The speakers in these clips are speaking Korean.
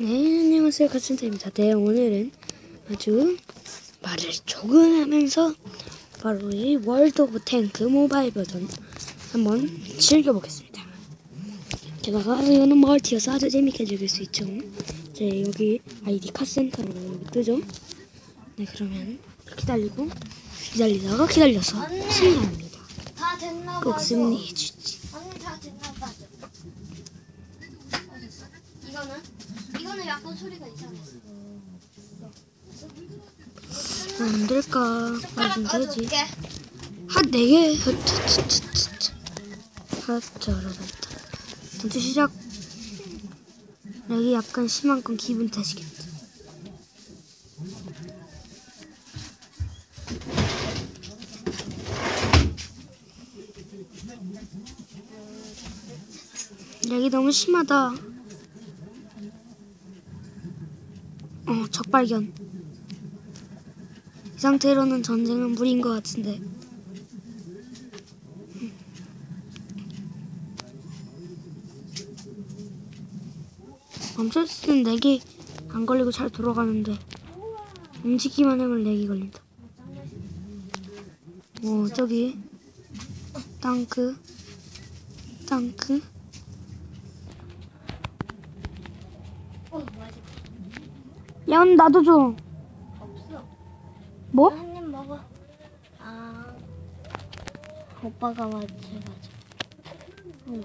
네, 안녕하세요. 가슴타입니다. 네, 오늘은 아주 말을 조금 하면서 바로 이 월드 오브 탱크 모바일 버전 한번 즐겨보겠습니다. 게다가 이거는 멀티여서 아주 재밌게 즐길 수 있죠. 이제 여기 아이디 카센터로 뜨죠. 네, 그러면 기다리고 기다리다가 기다려서 승리합니다. 꼭 봐죠. 승리해주지. 언니 다 됐나 봐죠. 어딨어? 이거는 이거는 약간 소리가 이상했어. 안 될까? 숟가락 안 되지. 꺼줄게. 한네 개. 헛자라다. 전투 시작. 여기 약간 심한 건 기분 탓이겠다. 여기 너무 심하다. 적 발견. 이 상태로는 전쟁은 무리인 것 같은데. 멈췄을 땐 렉이 안 걸리고 잘 돌아가는데 움직이만 하면 렉이 걸린다. 오 저기 땅크 땅크 어 맞아. 야 나도 줘. 없어. 뭐? 한 입 먹어. 아 오빠가 맞아. 응.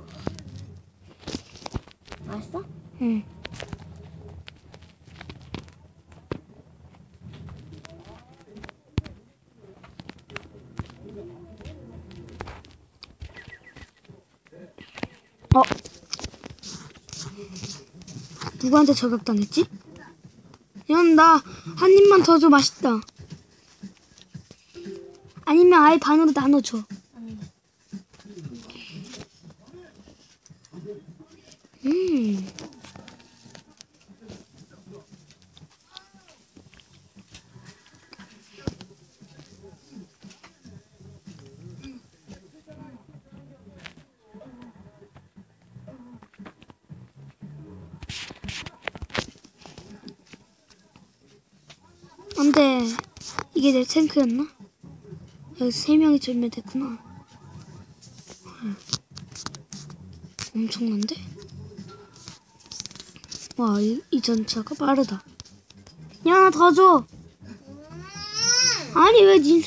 맛있어? 응. 어? 누구한테 저격당했지? 연, 나, 한 입만 더 줘, 맛있다. 아니면 아예 반으로 나눠줘. 음. 안돼 이게 내 탱크였나? 여기 세 명이 절멸됐구나. 헐. 엄청난데? 와, 이, 이 전차가 빠르다. 야, 더 줘. 아니, 왜 니,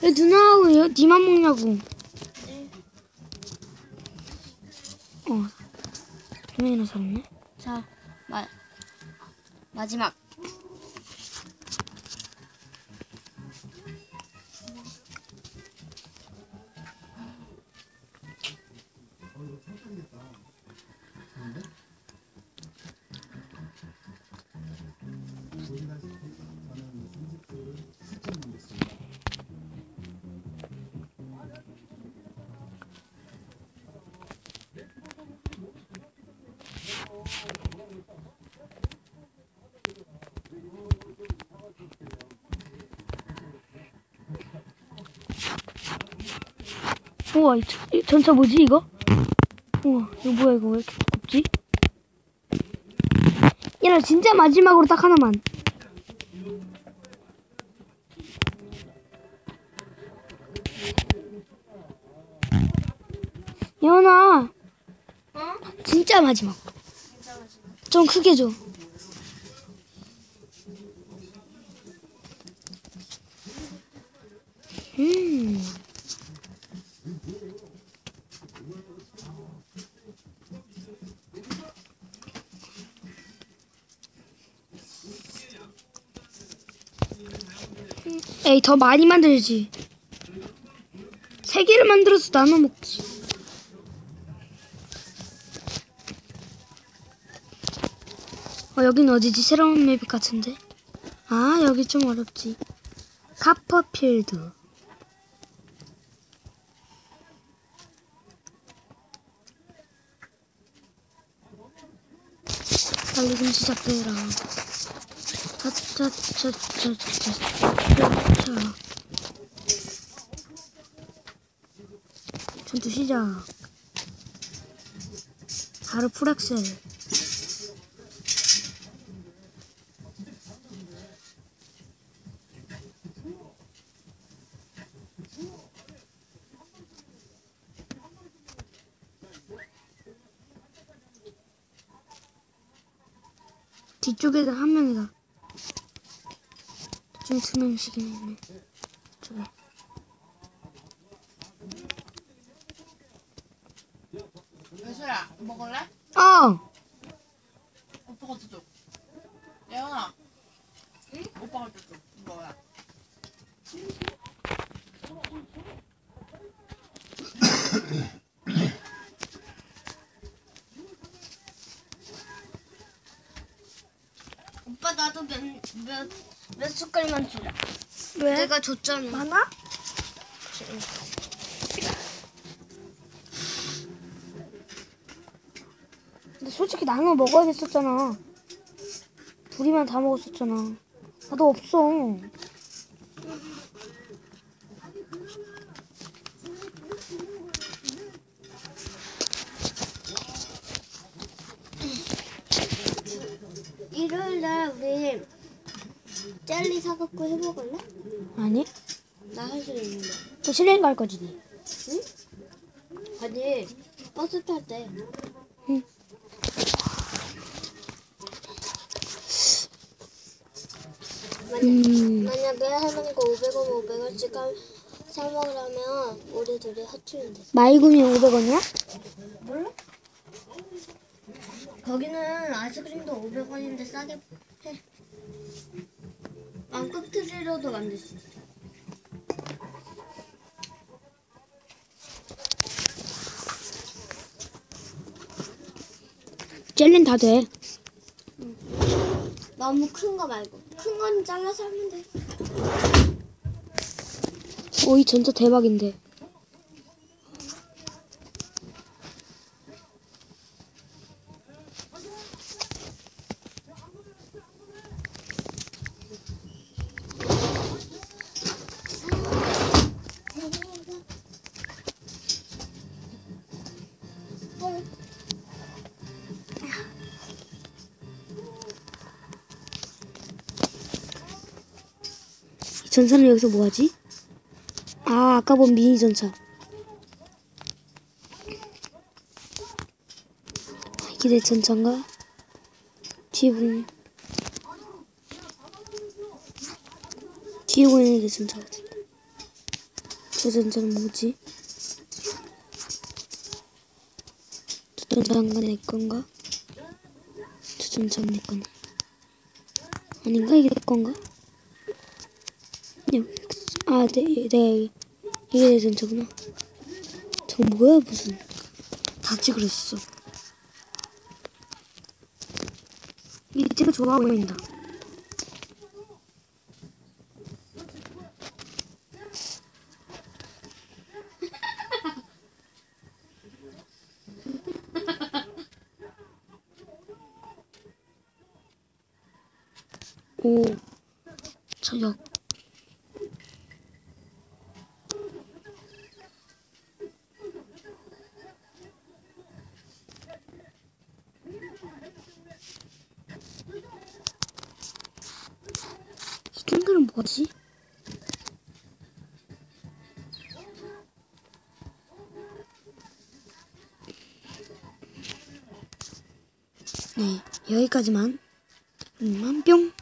왜 누나하고 얘, 니만 먹냐고. 어, 두 명이나 살았네. 자, 마, 마지막. 우와, 이, 전차 뭐지, 이거? 우와, 이거 뭐야, 이거 왜 이렇게 두껍지? 야, 나 진짜 마지막으로 딱 하나만. 예원아, 어? 진짜 마지막. 좀 크게 줘. 음. 에이, 더 많이 만들지. 세 개를 만들어서 나눠 먹지. 어, 여긴 어디지? 새로운 맵 같은데? 아, 여기 좀 어렵지. 카퍼필드. 빨리 좀 시작해라. 차차차차차차차 전투 시작 바로 풀악셀 뒤쪽에서 한 명이다 뒤쪽에 두 명씩이나 있네. 저쪽에. 여수야 먹을래? 어! 오빠가 저쪽 예원아 응? 오빠가 저쪽 이거야 오빠 나도 몇몇 몇 숟갈만 주라. 왜? 내가 줬잖아. 많아? 근데 솔직히 나눠 먹어야 됐었잖아. 둘이만 다 먹었었잖아. 나도 없어. 날 우리 젤리 사갖고 해 먹을래? 아니? 나 할 수 있는데. 또 실내인 갈 거지, 니. 아니 버스 탈 때. 응. 음, 만약에 하는 거 500원 500원씩 사 먹으려면 우리 둘이 합치면 돼. 말구면 500원이야? 몰라? 거기는 아이스크림도 500원인데 싸게 해. 왕국 트리로도 만들 수 있어. 젤리는 다 돼. 너무 큰 거 말고 큰 건 잘라서 하면 돼. 오, 이 전자 대박인데. 전사는 여기서 뭐하지? 아, 아까 본 미니 전차. 아, 이게 내 전차인가? 뒤에 보면 뒤에 보이는 게 전차 같은데. 저 전차는 뭐지? 저 전차가 내 건가? 저 전차는 내 건가? 아닌가? 이게 내 건가? 아, 네, 네, 이게 내 전차구나. 저 뭐야, 무슨. 닥치 그랬어. 이때가 좋아 보인다. 오, 저역. 이 탱크는 뭐지? 네, 여기까지만. 음, 뿅.